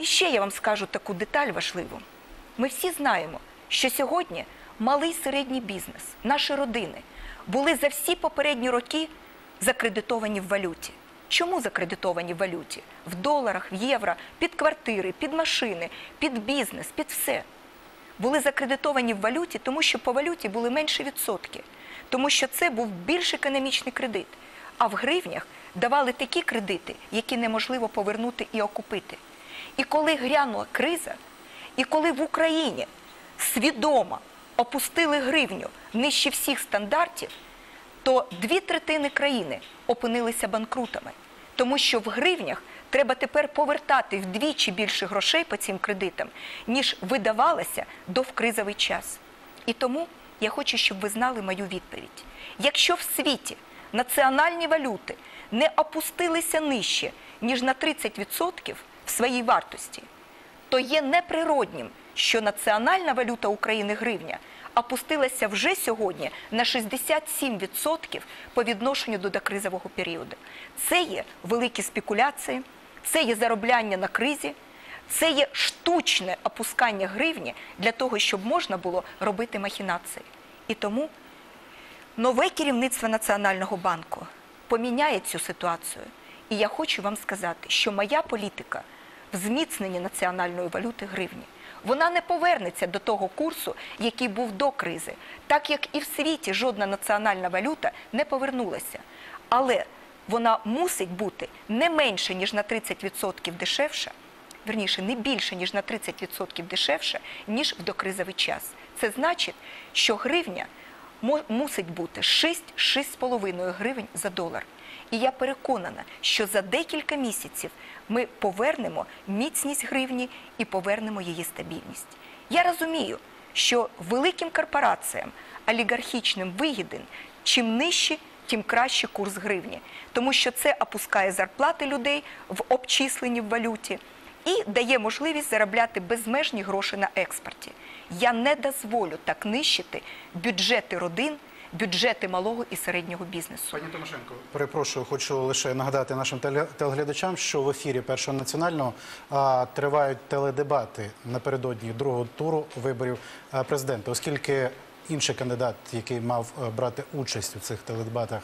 І ще я вам скажу таку деталь важливу. Ми всі знаємо, що сьогодні малий середній бізнес, наші родини були за всі попередні роки закредитовані в валюті. Чому закредитовані в валюті? В доларах, в євро, під квартири, під машини, під бізнес, під все. Були закредитовані в валюті, тому що по валюті були менші відсотки, тому що це був більш економічний кредит. А в гривнях давали такі кредити, які неможливо повернути і окупити. І коли грянула криза, і коли в Україні свідомо опустили гривню нижче всіх стандартів, то дві третини країни опинилися банкрутами, тому що в гривнях треба тепер повертати вдвічі більше грошей по цим кредитам, ніж видавалося до в кризовий час. І тому я хочу, щоб ви знали мою відповідь. Якщо в світі національні валюти не опустилися нижче, ніж на 30% в своїй вартості, то є неприроднім, що національна валюта України гривня опустилася вже сьогодні на 67% по відношенню до докризового періоду. Це є великі спекуляції, це є заробляння на кризі, це є штучне опускання гривні для того, щоб можна було робити махінації. І тому нове керівництво Національного банку поміняє цю ситуацію. І я хочу вам сказати, що моя політика в зміцненні національної валюти гривні. Вона не повернеться до того курсу, який був до кризи, так як і в світі жодна національна валюта не повернулася. Але вона мусить бути не менше, ніж на 30% дешевша, верніше, не більше, ніж на 30% дешевше, ніж в докризовий час. Це значить, що гривня мусить бути 6-6,5 гривень за долар. І я переконана, що за декілька місяців ми повернемо міцність гривні і повернемо її стабільність. Я розумію, що великим корпораціям олігархічним вигіден, чим нижче, тим краще курс гривні, тому що це опускає зарплати людей в обчисленні в валюті і дає можливість заробляти безмежні гроші на експорті. Я не дозволю так нищити бюджети родин, бюджети малого і середнього бізнесу. Пані Тимошенко, перепрошую, хочу лише нагадати нашим теле- телеглядачам, що в ефірі першого національного а, тривають теледебати напередодні другого туру виборів президента, оскільки інший кандидат, який мав е, брати участь у цих теледебатах,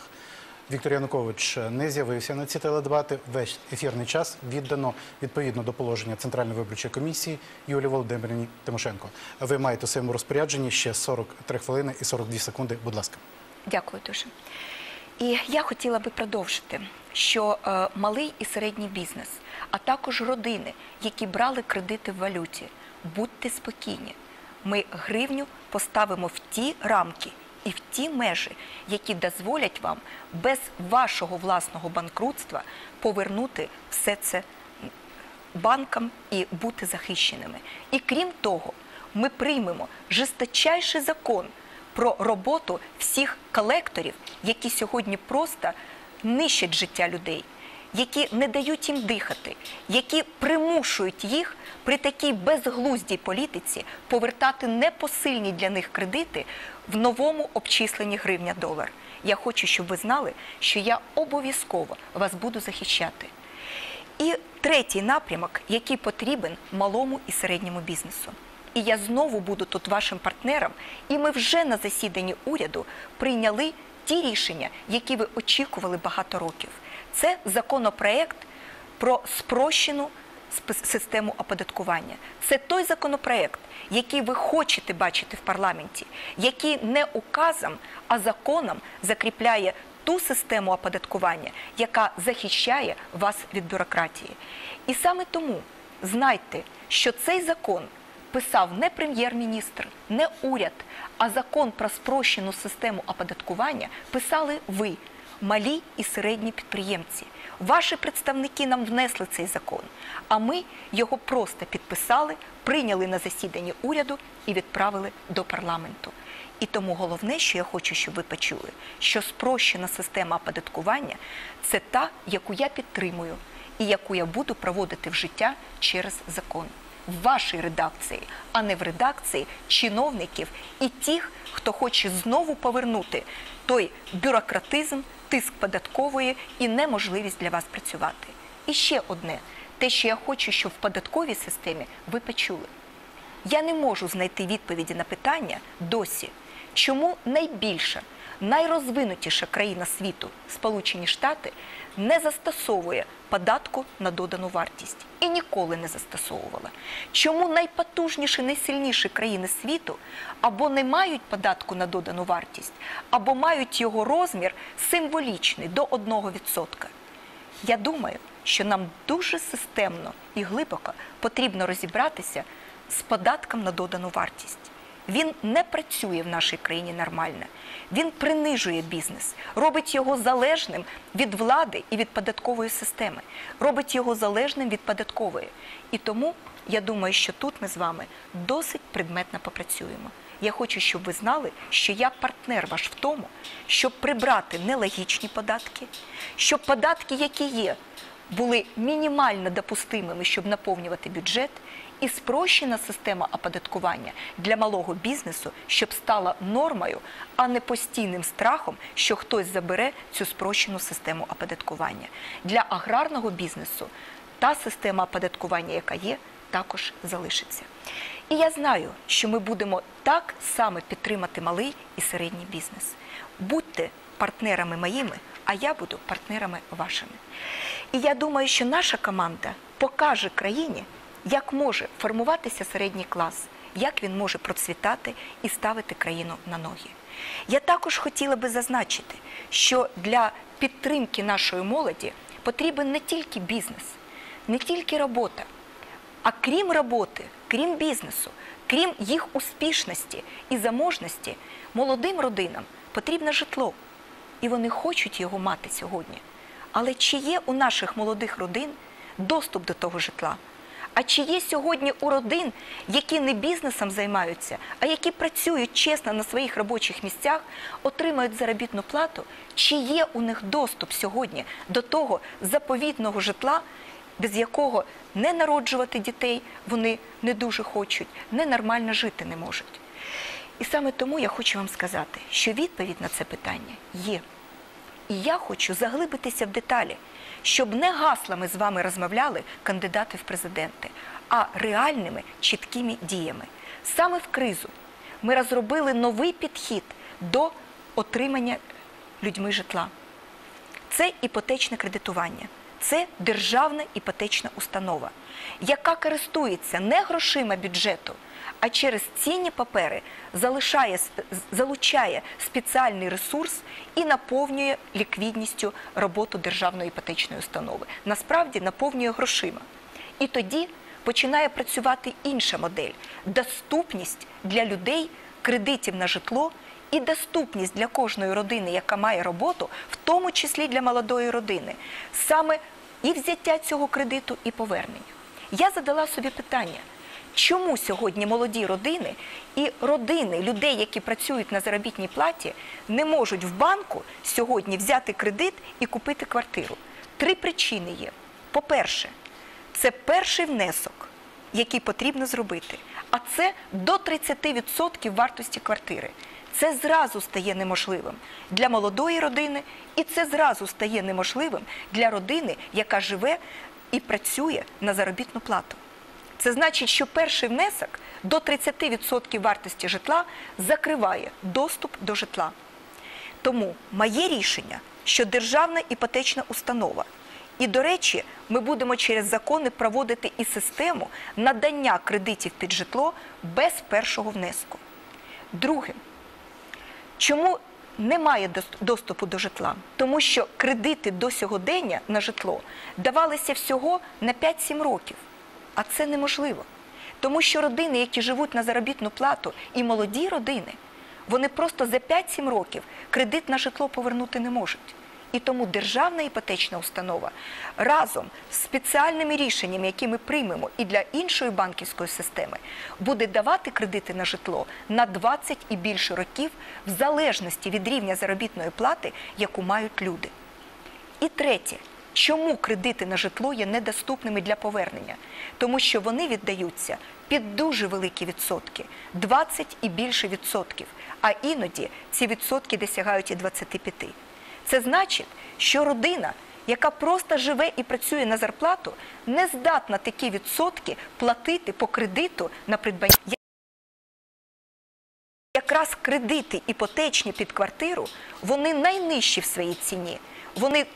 Віктор Янукович не з'явився на ці теледебати. Весь ефірний час віддано відповідно до положення Центральної виборчої комісії Юлії Володимирівні Тимошенко. Ви маєте у своєму розпорядженні ще 43 хвилини і 42 секунди. Будь ласка. Дякую дуже. І я хотіла би продовжити, що е, малий і середній бізнес, а також родини, які брали кредити в валюті, будьте спокійні. Ми гривню поставимо в ті рамки і в ті межі, які дозволять вам без вашого власного банкрутства повернути все це банкам і бути захищеними. І крім того, ми приймемо жесточайший закон про роботу всіх колекторів, які сьогодні просто нищать життя людей, які не дають їм дихати, які примушують їх при такій безглуздій політиці повертати непосильні для них кредити в новому обчисленні гривня-долар. Я хочу, щоб ви знали, що я обов'язково вас буду захищати. І третій напрямок, який потрібен малому і середньому бізнесу. І я знову буду тут вашим партнером, і ми вже на засіданні уряду прийняли ті рішення, які ви очікували багато років. Це законопроект про спрощену систему оподаткування. Це той законопроект, який ви хочете бачити в парламенті, який не указом, а законом закріпляє ту систему оподаткування, яка захищає вас від бюрократії. І саме тому знайте, що цей закон писав не прем'єр-міністр, не уряд, а закон про спрощену систему оподаткування писали ви, малі і середні підприємці. Ваші представники нам внесли цей закон, а ми його просто підписали, прийняли на засіданні уряду і відправили до парламенту. І тому головне, що я хочу, щоб ви почули, що спрощена система оподаткування це та, яку я підтримую і яку я буду проводити в життя через закон. В вашій редакції, а не в редакції чиновників і тих, хто хоче знову повернути той бюрократизм, тиск податкової і неможливість для вас працювати. І ще одне те, що я хочу, щоб в податковій системі ви почули. Я не можу знайти відповіді на питання досі, чому найбільша, найрозвинутіша країна світу, Сполучені Штати, не застосовує податку на додану вартість і ніколи не застосовувала. Чому найпотужніші, найсильніші країни світу або не мають податку на додану вартість, або мають його розмір символічний до 1%. Я думаю, що нам дуже системно і глибоко потрібно розібратися з податком на додану вартість. Він не працює в нашій країні нормально. Він принижує бізнес, робить його залежним від влади і від податкової системи, робить його залежним від податкової. І тому я думаю, що тут ми з вами досить предметно попрацюємо. Я хочу, щоб ви знали, що я партнер ваш в тому, щоб прибрати нелогічні податки, щоб податки, які є, були мінімально допустимими, щоб наповнювати бюджет, і спрощена система оподаткування для малого бізнесу, щоб стала нормою, а не постійним страхом, що хтось забере цю спрощену систему оподаткування. Для аграрного бізнесу та система оподаткування, яка є, також залишиться. І я знаю, що ми будемо так само підтримати малий і середній бізнес. Будьте партнерами моїми, а я буду партнерами вашими. І я думаю, що наша команда покаже країні, як може формуватися середній клас, як він може процвітати і ставити країну на ноги. Я також хотіла би зазначити, що для підтримки нашої молоді потрібен не тільки бізнес, не тільки робота, а крім роботи, крім бізнесу, крім їх успішності і заможності, молодим родинам потрібне житло. І вони хочуть його мати сьогодні. Але чи є у наших молодих родин доступ до того житла? А чи є сьогодні у родин, які не бізнесом займаються, а які працюють чесно на своїх робочих місцях, отримають заробітну плату? Чи є у них доступ сьогодні до того заповітного житла, без якого не народжувати дітей вони не дуже хочуть, не нормально жити не можуть? І саме тому я хочу вам сказати, що відповідь на це питання є. І я хочу заглибитися в деталі, щоб не гаслами з вами розмовляли кандидати в президенти, а реальними чіткими діями. Саме в кризу ми розробили новий підхід до отримання людьми житла. Це іпотечне кредитування, це державна іпотечна установа, яка користується не грошима бюджету, а через цінні папери залишає, залучає спеціальний ресурс і наповнює ліквідністю роботу державної іпотечної установи. Насправді наповнює грошима. І тоді починає працювати інша модель доступність для людей кредитів на житло і доступність для кожної родини, яка має роботу, в тому числі для молодої родини, саме і взяття цього кредиту, і повернення. Я задала собі питання. Чому сьогодні молоді родини і родини людей, які працюють на заробітній платі, не можуть в банку сьогодні взяти кредит і купити квартиру? Три причини є. По-перше, це перший внесок, який потрібно зробити, а це до 30% вартості квартири. Це зразу стає неможливим для молодої родини, і це зразу стає неможливим для родини, яка живе і працює на заробітну плату. Це значить, що перший внесок до 30% вартості житла закриває доступ до житла. Тому моє рішення, що державна іпотечна установа, і, до речі, ми будемо через закони проводити і систему надання кредитів під житло без першого внеску. Друге, чому немає доступу до житла? Тому що кредити до сьогодення на житло давалися всього на 5-7 років. А це неможливо. Тому що родини, які живуть на заробітну плату, і молоді родини, вони просто за 5-7 років кредит на житло повернути не можуть. І тому державна іпотечна установа разом з спеціальними рішеннями, які ми приймемо і для іншої банківської системи, буде давати кредити на житло на 20 і більше років в залежності від рівня заробітної плати, яку мають люди. І третє. Чому кредити на житло є недоступними для повернення? Тому що вони віддаються під дуже великі відсотки 20 і більше відсотків, а іноді ці відсотки досягають і 25. Це значить, що родина, яка просто живе і працює на зарплату, не здатна такі відсотки платити по кредиту на придбання. Якраз кредити іпотечні під квартиру, вони найнижчі в своїй ціні. Вони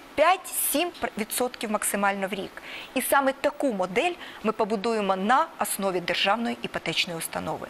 5-7% максимально в рік. І саме таку модель ми побудуємо на основі державної іпотечної установи.